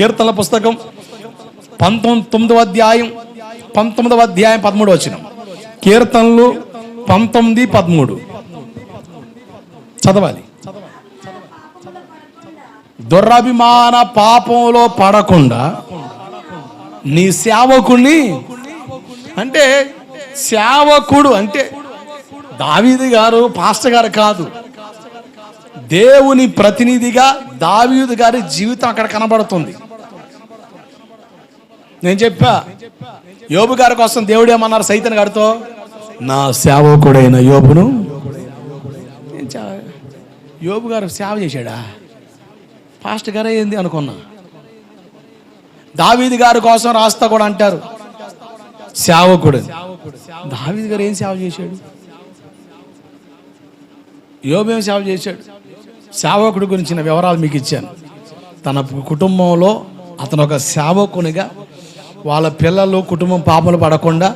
కీర్తనల పుస్తకం పంతొమ్మిది తొమ్మిదవ అధ్యాయం పంతొమ్మిదవ అధ్యాయం పదమూడు వచ్చిన కీర్తనలు పంతొమ్మిది పదమూడు. చదవాలి. దురభిమాన పాపంలో పడకుండా నీ సేవకుని అంటే సేవకుడు అంటే దావీదు గారు పాస్టర్ గారు కాదు. దేవుని ప్రతినిధిగా దావీదు గారి జీవితం అక్కడ కనబడుతుంది. నేను చెప్పా యోబు గారి కోసం దేవుడు ఏమన్నారు? సైతన్ గారితో నా సేవకుడైన యోబును. యోబు గారు సేవ చేశాడా? ఫాస్ట్ గారే ఏంది అనుకున్నా. దావీది గారి కోసం రాస్తా కూడా అంటారు. సేవకుడు. దావీది గారు ఏం సేవ చేశాడు? యోబు ఏం సేవ చేశాడు? సేవకుడి గురించిన వివరాలు మీకు ఇచ్చాను. తన కుటుంబంలో అతను ఒక సేవకునిగా వాళ్ళ పిల్లలు కుటుంబం పాపలు పడకుండా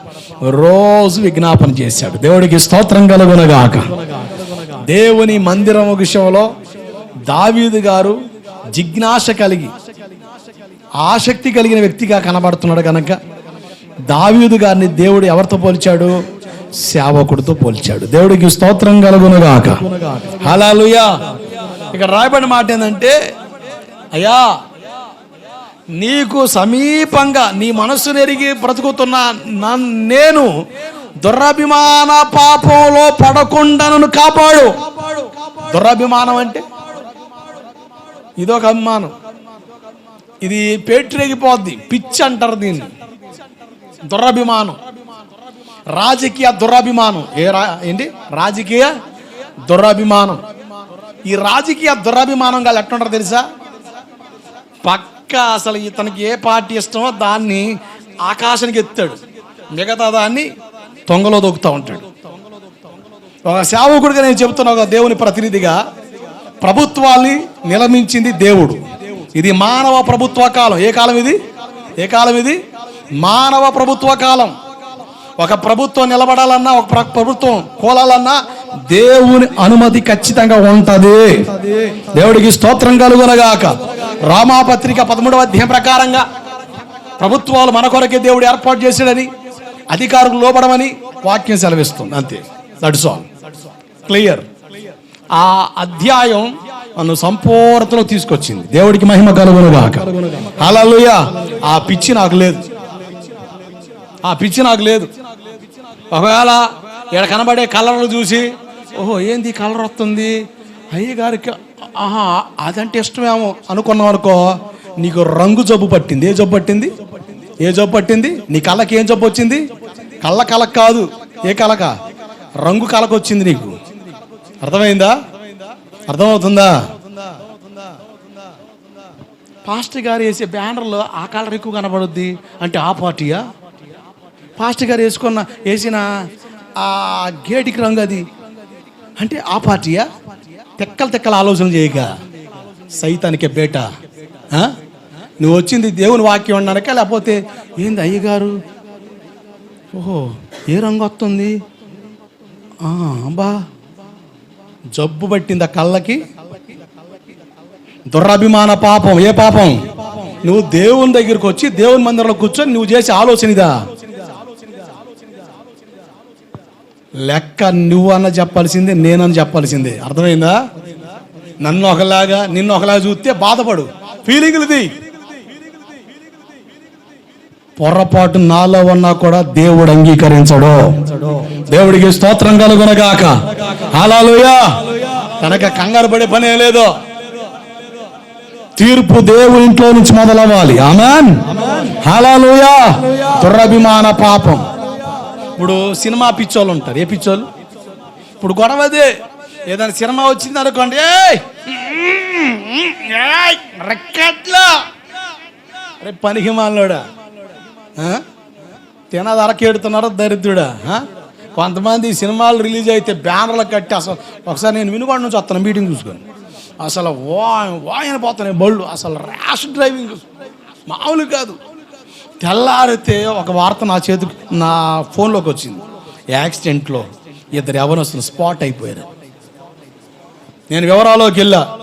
రోజు విజ్ఞాపన చేశాడు. దేవుడికి స్తోత్రం కలుగునగాక. దేవుని మందిరం విషయంలో దావీదు గారు జిజ్ఞాస కలిగి ఆసక్తి కలిగిన వ్యక్తిగా కనబడుతున్నాడు కనుక దావీదు గారిని దేవుడు ఎవరితో పోల్చాడు? సేవకుడితో పోల్చాడు. దేవుడికి స్తోత్రం కలుగునుగాక. హలాలుయా ఇక్కడ రాయబడిన మాట ఏంటంటే అయ్యా నీకు సమీపంగా నీ మనస్సు నెరిగి బ్రతుకుతున్న నన్- నేను దురభిమాన పాపంలో పడకుండా కాపాడు. దురభిమానం అంటే? ఇదొక అభిమానం. ఇది పేట్రేగిపోద్ది. పిచ్చి అంటారు దీన్ని. దురభిమానం. రాజకీయ దురభిమానం. ఏ రా ఏంటి? రాజకీయ దురభిమానం. ఈ రాజకీయ దురభిమానం గాలు ఎట్లుంటారు తెలుసా? పక్క అసలు ఇతనికి ఏ పార్టీ ఇష్టమో దాన్ని ఆకాశానికి ఎత్తాడు. మిగతా దాన్ని తొంగలో దొక్కుతూ ఉంటాడు. ఒక సేవకుడిగా నేను చెబుతున్నా ఒక దేవుని ప్రతినిధిగా ప్రభుత్వాల్ని నిలమించింది దేవుడు. ఇది మానవ ప్రభుత్వ కాలం. ఏ కాలం ఇది? ఏ కాలం ఇది? మానవ ప్రభుత్వ కాలం. ఒక ప్రభుత్వం నిలబడాలన్నా ఒక ప్రభుత్వం కోలాలన్నా దేవుని అనుమతి ఖచ్చితంగా ఉంటది. దేవుడికి స్తోత్రం కలుగునగాక. రామాపత్రిక పదమూడవ అధ్యాయం ప్రకారంగా ప్రభుత్వాలు మన కొరకే దేవుడు ఏర్పాటు చేశాడని అధికారులు లోపడమని వాక్యం సెలవిస్తుంది. అంతే. దట్స్ ఆల్ క్లియర్ ఆ అధ్యాయం నన్ను సంపూర్ణతలో తీసుకొచ్చింది. దేవుడికి మహిమ కలుగునుగాక. హల్లెలూయ ఆ పిచ్చి నాకు లేదు. ఆ పిచ్చి నాకు లేదు. ఒకవేళ ఇక్కడ కనబడే కలర్లు చూసి ఓహో ఏంది కలర్ వస్తుంది? అయ్య గారికి ఆహా అదంటే ఇష్టమేమో అనుకున్నాం అనుకో. నీకు రంగు జబ్బు పట్టింది. ఏ జబ్బు పట్టింది? ఏ జబ్బు పట్టింది? నీ కళ్ళకి ఏం జబ్బు వచ్చింది? కళ్ళ కలక కాదు. ఏ కలక? రంగు కలక వచ్చింది నీకు. అర్థమైందా? అర్థమవుతుందా? పాస్టర్ గారు వేసే బ్యానర్లో ఆ కలర్ ఎక్కువ కనబడుద్ది. అంటే ఆ పార్టీయా? పాస్టర్ గారు వేసుకున్న వేసిన ఆ గేటికి రంగు అది. అంటే ఆ పార్టీయా? తెక్కలు తెక్కల ఆలోచన చేయక. సైతానికే బేట. నువ్వు వచ్చింది దేవుని వాక్యం ఉండడానిక లేకపోతే ఏంది అయ్యగారు? ఓహో ఏ రంగు వస్తుంది? బా అబ్బా. జబ్బు పట్టింది ఆ కళ్ళకి? దురభిమాన పాపం. ఏ పాపం? నువ్వు దేవుని దగ్గరికి వచ్చి దేవుని మందిరంలో కూర్చొని నువ్వు చేసే ఆలోచన ఇదా? లెక్క నువ్వు అన్న చెప్పాల్సిందే నేనని చెప్పాల్సిందే. అర్థమైందా? నన్ను ఒకలాగా నిన్ను ఒకలాగా చూస్తే బాధపడు. ఫీలింగ్లది పొరపాటు నాలో ఉన్నా కూడా దేవుడు అంగీకరించడు. దేవుడికి స్తోత్రం కలుగునగాక. అలాలుయా కనుక కంగారు పడే పనే లేదు. తీర్పు దేవుడి ఇంట్లో నుంచి మొదలవ్వాలి. ఆమెన్ హలాలుయా దురభిమాన పాపం. ఇప్పుడు సినిమా పిచ్చోళ్ళు ఉంటారు. ఏ పిచ్చోళ్ళు? ఇప్పుడు గొడవ అదే ఏదైనా సినిమా వచ్చింది అనుకోండి రెక్కట్లో? అరే పనికి మాలోడా తినది అరకేడుతున్నారు దరిద్రుడా? కొంతమంది సినిమాలు రిలీజ్ అయితే బ్యానర్లు కట్టి అసలు ఒకసారి నేను వినుగొండ నుంచి వస్తాను మీటింగ్ చూసుకొని. అసలు వా వాయన పోతున్నాయి బళ్ళు. అసలు ర్యాష్ డ్రైవింగ్. మామూలు కాదు. తెల్లారితే ఒక వార్త నా చేతికి నా ఫోన్లోకి వచ్చింది. యాక్సిడెంట్లో ఇద్దరు ఎవరొస్తున్న స్పాట్ అయిపోయారు. నేను వివరాల్లోకి వెళ్ళా.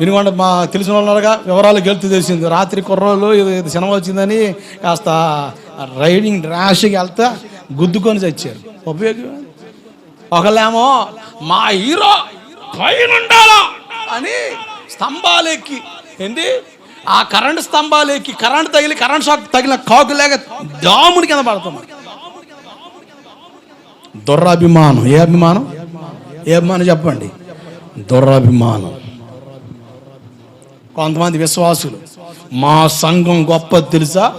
వినుగొండ మా తెలిసిన వాళ్ళగా వివరాలు గెలుతు తెలిసింది రాత్రి కుర్రోళ్ళు ఇది సినిమా వచ్చిందని కాస్త రైడింగ్ ర్యాష్గా వెళ్తా గుద్దుకొని చచ్చారు. ఉపయోగం? ఒకళ్ళేమో మా హీరో పైన ఉండాలా అని స్తంభాలెక్కి. ఏంటి ఆ కరెంట్ స్తంభాలకి కరెంట్ తగిలి కరెంట్ షాక్ తగిలిన కాకులేక దాముని కింద పడుతుంది దుర్రాభిమానం. ఏ అభిమానం? ఏ అభిమానం చెప్పండి? దుర్రాభిమానం. కొంతమంది విశ్వాసులు మా సంఘం గొప్ప తెలుసా?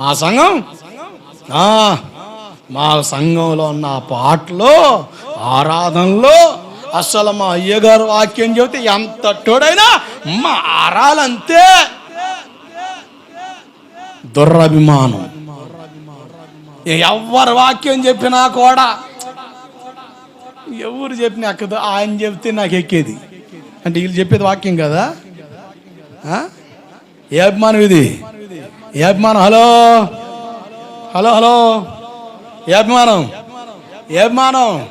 మా సంఘం? మా సంఘంలో ఉన్న పాటలు ఆరాధనలో అసలు మా అయ్యగారు వాక్యం చెబితే ఎంత టోడైనా మారాలంతే దుర్రభిమానం. ఎవరు వాక్యం చెప్పినా కూడా ఎవరు చెప్పినా ఎక్కదు ఆయన చెప్తే నాకు ఎక్కేది. అంటే వీళ్ళు చెప్పేది వాక్యం కదా? ఏ అభిమానం ఇది? ఏ అభిమానం? హలో? Hello hello? ఏ అభిమానం? ఏ అభిమానం?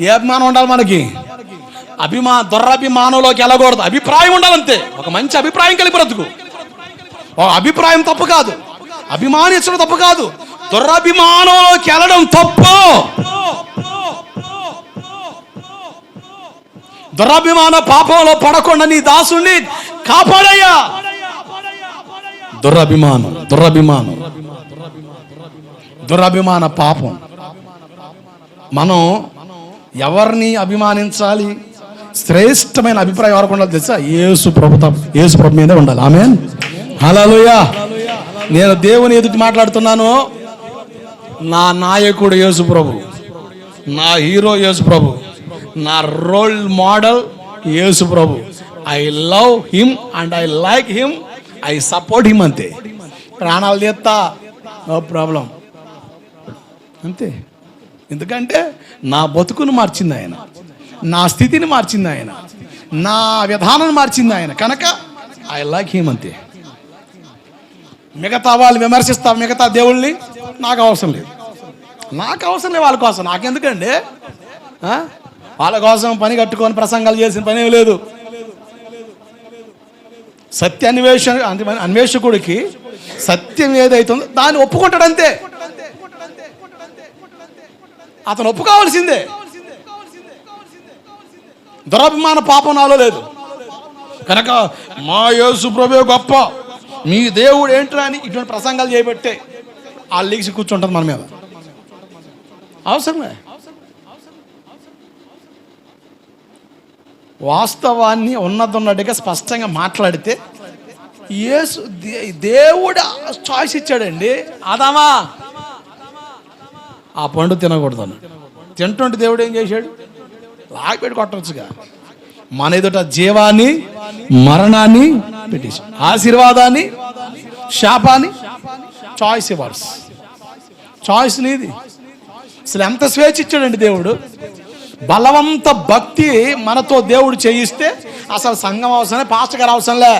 ఏ అభిమానం ఉండాలి మనకి? అభిమా దురభిమానంలోకి వెళ్ళకూడదు. అభిప్రాయం ఉండాలంతే. ఒక మంచి అభిప్రాయం కలిగి బ్రతుకు. అభిప్రాయం తప్పు కాదు. అభిమానించడం తప్పు కాదు. దురభిమానంలోకి వెళ్ళడం తప్పు. దురభిమాన పాపంలో పడకుండా నీ దాసుని కాపాడయ్యా. దురభిమానం దురభిమానం దురభిమాన పాపం. మనం ఎవరిని అభిమానించాలి? శ్రేష్టమైన అభిప్రాయం ఎవరికి ఉండాలి తెలుసా? యేసు ప్రభు ఏసు యేసు ప్రభు మీదే ఉండాలి. ఆమె హలోయ నేను దేవుని ఎదుటి మాట్లాడుతున్నాను. నా నాయకుడు యేసు ప్రభు. నా హీరో యేసు ప్రభు. నా role model Yesu Prabhu. I love him and I like him. I support him అంతే. ప్రాణాలు తీస్తా. No problem. అంతే. ఎందుకంటే నా బతుకును మార్చింది ఆయన. నా స్థితిని మార్చింది ఆయన. నా విధానాన్ని మార్చింది ఆయన. కనుక ఐ లైక్ హిమ్ అంతే. మిగతా వాళ్ళు విమర్శిస్తా మిగతా దేవుళ్ళని నాకు అవసరం లేదు. నాకు అవసరం లేదు వాళ్ళ కోసం. నాకెందుకండి? వాళ్ళ కోసం పని కట్టుకొని ప్రసంగాలు చేసిన పని లేదు. సత్య అన్వేషణ అన్వేషకుడికి సత్యం ఏదైతుందో దాన్ని ఒప్పుకుంటాడు అంతే. అతను ఒప్పుకోవాల్సిందే. దురభిమాన పాపం నాలో లేదు. కనుక మా యేసు ప్రభు గొప్ప. మీ దేవుడు ఏంట్రా అని ఇటువంటి ప్రసంగాలు చేయబట్టే వాళ్ళు లీగ్సి కూర్చుంటుంది మన మీద. అవసరమే. వాస్తవాన్ని ఉన్నదున్నట్టుగా స్పష్టంగా మాట్లాడితే యేసు దే- దేవుడు చాయిస్ ఇచ్చాడండి. అదామా ఆ పండు తినకూడదు తింటుంటే దేవుడు ఏం చేశాడు? లాగపెట్టి కొట్టవచ్చుగా మన ఎదుట జీవాన్ని మరణాన్ని పెట్టేసి ఆశీర్వాదాన్ని శాపాన్ని చాయిస్ ఇవ్వాల్సి చాయిస్ నీది. అసలు ఎంత స్వేచ్ఛ ఇచ్చాడండి దేవుడు. బలవంత భక్తి మనతో దేవుడు చేయిస్తే అసలు సంఘం అవసరమే పాస్టర్ గారు అవసరంలే.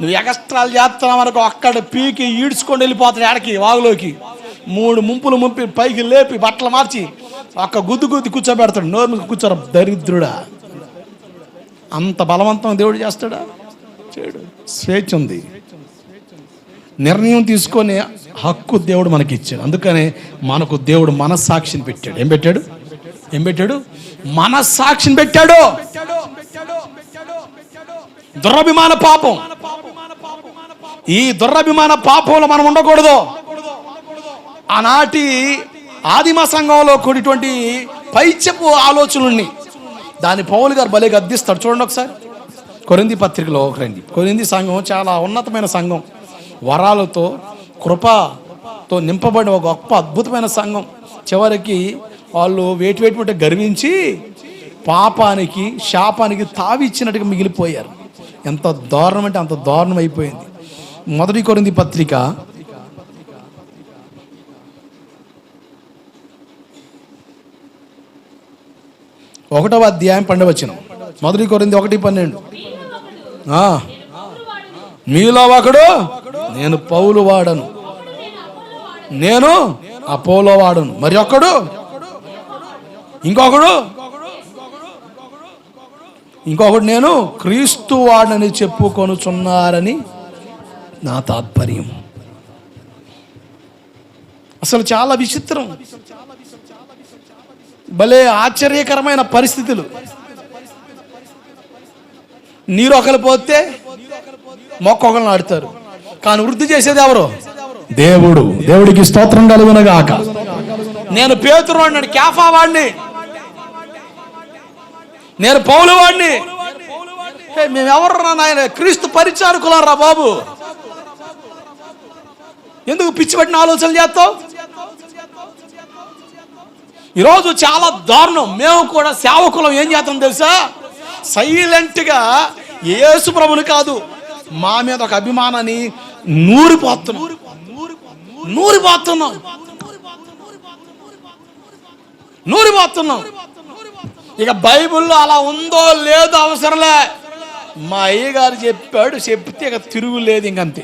నువ్వు ఎగస్ట్రాలు చేస్తున్నావు మనకు అక్కడ పీకి ఈడ్చుకొని వెళ్ళిపోతాడు ఆడకి వాగులోకి. మూడు ముంపులు ముంపి పైకి లేపి బట్టలు మార్చి ఒక్క గుద్దు గుద్ది కూర్చోబెడతాడు నోరు కూర్చోరు దరిద్రుడా. అంత బలవంతం దేవుడు చేస్తాడా? ఇచ్చాడు స్వేచ్ఛ ఉంది. నిర్ణయం తీసుకొని హక్కు దేవుడు మనకి ఇచ్చాడు అందుకనే మనకు దేవుడు మనస్సాక్షిని పెట్టాడు. ఏం పెట్టాడు? ఏం పెట్టాడు? మనస్సాక్షిని పెట్టాడు. దురభిమాన పాపం. ఈ దురభిమాన పాపంలో మనం ఉండకూడదు. ఆనాటి ఆదిమ సంఘంలో కూడిటువంటి పైచెప్పు ఆలోచనల్ని దాని పౌలు గారు భలే గద్దిస్తాడు చూడండి ఒకసారి. కొరింది పత్రికలో ఒక రండి కొరింది సంఘం చాలా ఉన్నతమైన సంఘం. వరాలతో కృపతో నింపబడిన ఒక గొప్ప అద్భుతమైన సంఘం. చివరికి వాళ్ళు వేటి వేటి ఉంటే గర్వించి పాపానికి శాపానికి తావిచ్చినట్టుగా మిగిలిపోయారు. ఎంత దారుణం అంటే అంత దారుణం అయిపోయింది. మొదటి కొరింది పత్రిక. ఒకటవ అధ్యాయం పండవచ్చిన మొదటి కొరింది ఒకటి పన్నెండు. మీలో ఒకడు? నేను పౌలు వాడను. నేను అపోలో వాడను. మరి ఒక్కడు? ఇంకొకడు? ఇంకొకడు నేను క్రీస్తు వాడని చెప్పుకొనుచున్నారని నా తాత్పర్యం. అసలు చాలా విచిత్రం. భలే ఆశ్చర్యకరమైన పరిస్థితులు. నీరు ఒకరు పోతే మొక్క ఒకరు నాడుతారు కానీ వృద్ధి చేసేది ఎవరు? దేవుడు. దేవుడికి స్తోత్రం కలుగునగాక. నేను పేతురు అన్నాడు క్యాఫా వాడిని. నేను పౌలు వాడిని. ఏ, మేము ఎవరు నాయన? క్రీస్తు పరిచారకులం రా బాబు. ఎందుకు పిచ్చి పట్టిన ఆలోచనలు చేస్తావు? ఈరోజు చాలా దారుణం. మేము కూడా సేవకులం ఏం చేస్తాం తెలుసా? సైలెంట్గా యేసు ప్రభుని కాదు మా మీద ఒక అభిమానాన్ని నూరిపోతున్నాం. నూరిపోతున్నాం. నూరిపోతున్నాం. ఇక బైబిల్లో అలా ఉందో లేదో అవసరంలే మా అయ్యగారు చెప్పాడు చెప్తే ఇక తిరుగులేదు ఇంకంతే.